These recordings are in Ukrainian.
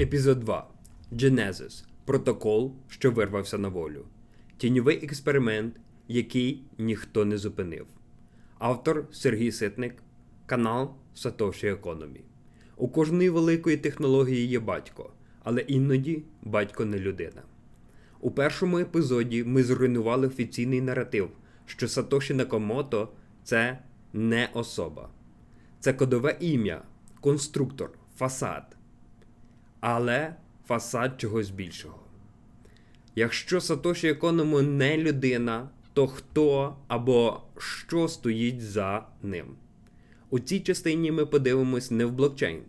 Епізод 2. Genesis. Протокол, що вирвався на волю. Тіньовий експеримент, який ніхто не зупинив. Автор Сергій Ситник. Канал Сатоші Економі. У кожної великої технології є батько, але іноді батько не людина. У першому епізоді ми зруйнували офіційний наратив, що Сатоші Накамото це не особа. Це кодове ім'я, конструктор, фасад. Але фасад чогось більшого. Якщо Сатоші Економу не людина, то хто або що стоїть за ним? У цій частині ми подивимось не в блокчейн.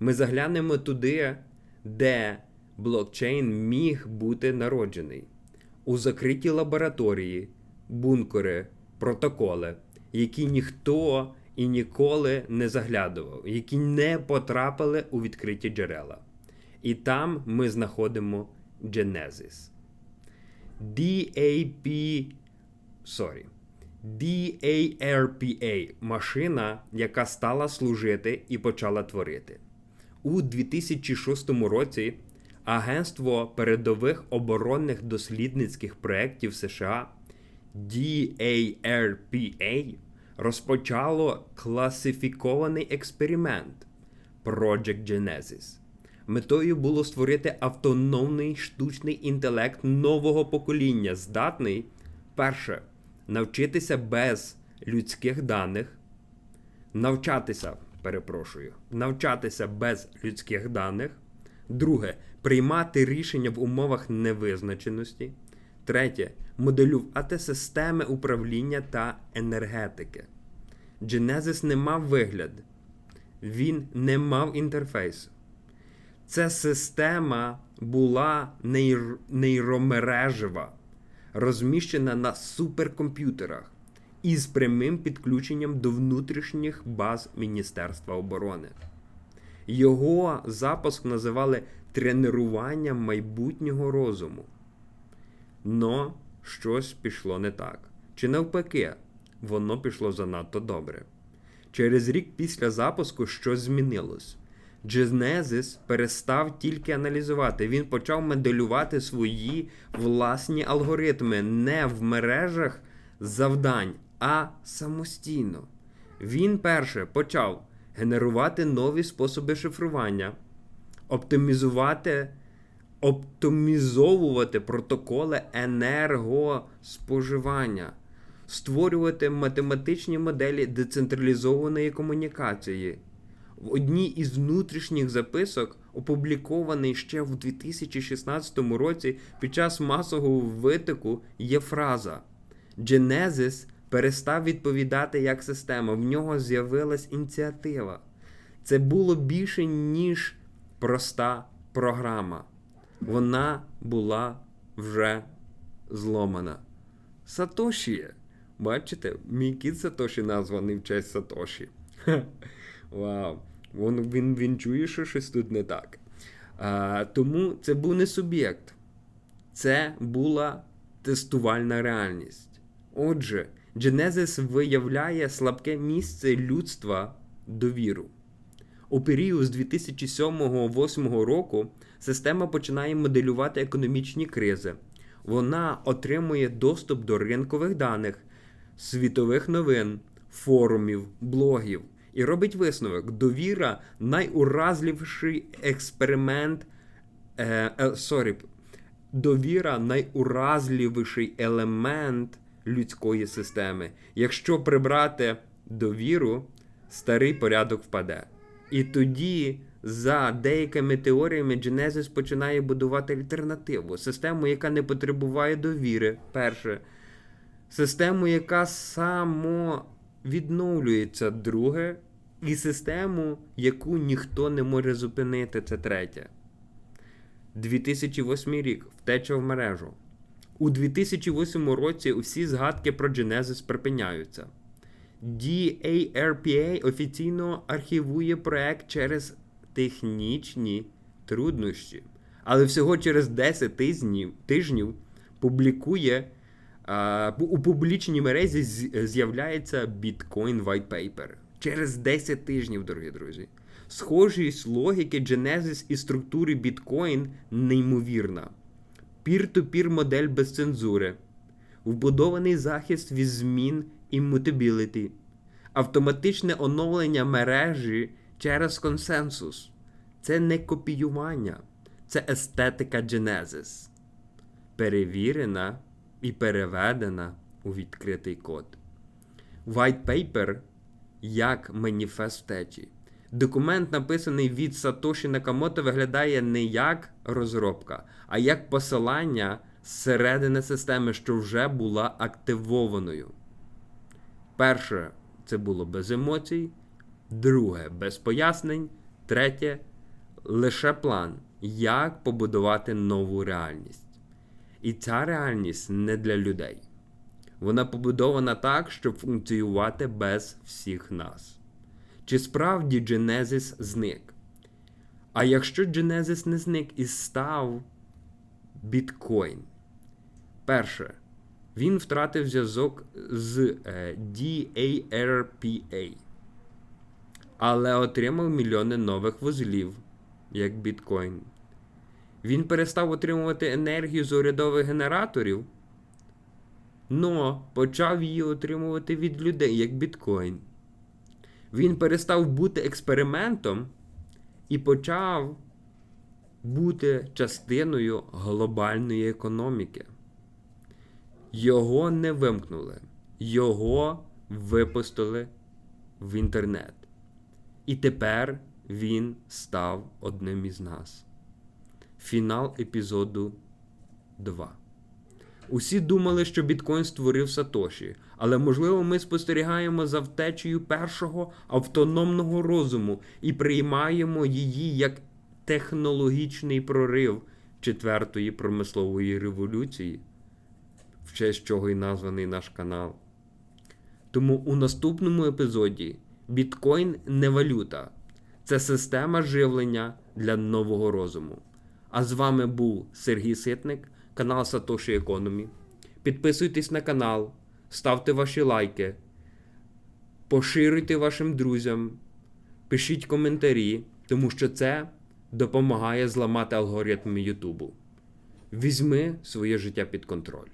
Ми заглянемо туди, де блокчейн міг бути народжений. У закритій лабораторії, бункери, протоколи, які ніхто і ніколи не заглядував, які не потрапили у відкриті джерела. І там ми знаходимо Genesis. DAP sorry, DARPA машина, яка стала служити і почала творити. У 2006 році Агентство передових оборонних дослідницьких проєктів США DARPA розпочало класифікований експеримент Project Genesis. Метою було створити автономний штучний інтелект нового покоління, здатний перше навчитися без людських даних, навчатися, перепрошую, навчатися без людських даних. Друге приймати рішення в умовах невизначеності. Третє моделювати системи управління та енергетики. Genesis не мав вигляд, він не мав інтерфейсу. Ця система була нейр... нейромережева, розміщена на суперкомп'ютерах із прямим підключенням до внутрішніх баз Міністерства оборони. Його запуск називали тренуванням майбутнього розуму. Но щось пішло не так. Чи навпаки, воно пішло занадто добре. Через рік після запуску щось змінилось. Genesis перестав тільки аналізувати, він почав моделювати свої власні алгоритми не в мережах завдань, а самостійно. Він перше почав генерувати нові способи шифрування, оптимізувати, оптимізовувати протоколи енергоспоживання, створювати математичні моделі децентралізованої комунікації. В одній із внутрішніх записок, опублікований ще в 2016 році під час масового витоку, є фраза Genesis перестав відповідати як система, в нього з'явилась ініціатива. Це було більше, ніж проста програма. Вона була вже зломана. Сатоші. Бачите, мій кіт Сатоші названий в честь Сатоші. Вау. Він, він, він чує, що щось тут не так. А, Тому це був не суб'єкт. Це була тестувальна реальність. Отже, Genesis виявляє слабке місце людства довіру. У період з 2007-2008 року система починає моделювати економічні кризи. Вона отримує доступ до ринкових даних, світових новин, форумів, блогів і робить висновок: довіра найуразливіший експеримент. Е, е, sorry, довіра найуразливіший елемент людської системи. Якщо прибрати довіру, старий порядок впаде. І тоді, за деякими теоріями, Genesis починає будувати альтернативу, систему, яка не потребує довіри, перше. Систему, яка самовідновлюється, друге, і систему, яку ніхто не може зупинити, це третє. 2008 рік втеча в мережу. У 2008 році усі згадки про Genesis припиняються. DARPA офіційно архівує проект через технічні труднощі, але всього через 10 тижнів тижнів публікує а, у публічній мережі з'являється Bitcoin White Paper. Через 10 тижнів, дорогі друзі. Схожість логіки Genesis і структури біткоін неймовірна. Пір-ту-пір модель без цензури, вбудований захист від змін іммутабіліті, автоматичне оновлення мережі через консенсус. Це не копіювання, це естетика Genesis, перевірена і переведена у відкритий код. White Paper як маніфест втечі. Документ, написаний від Сатоші Накамото, виглядає не як розробка, а як посилання зсередини системи, що вже була активованою. Перше це було без емоцій, друге без пояснень, третє лише план, як побудувати нову реальність. І ця реальність не для людей. Вона побудована так, щоб функціювати без всіх нас. Чи справді Genesis зник? А якщо Genesis не зник і став біткоін? Перше, він втратив зв'язок з е, DARPA, але отримав мільйони нових вузлів, як біткоін. Він перестав отримувати енергію з урядових генераторів, но почав її отримувати від людей, як біткоін. Він перестав бути експериментом і почав бути частиною глобальної економіки. Його не вимкнули, його випустили в інтернет. І тепер він став одним із нас. Фінал епізоду 2. Усі думали, що біткоін створив Сатоші, але можливо ми спостерігаємо за втечею першого автономного розуму і приймаємо її як технологічний прорив четвертої промислової революції, в честь чого і названий наш канал. Тому у наступному епізоді біткоін не валюта, це система живлення для нового розуму. А з вами був Сергій Ситник, канал Сатоші Економі. Підписуйтесь на канал, ставте ваші лайки, поширюйте вашим друзям, пишіть коментарі, тому що це допомагає зламати алгоритми Ютубу. Візьми своє життя під контроль.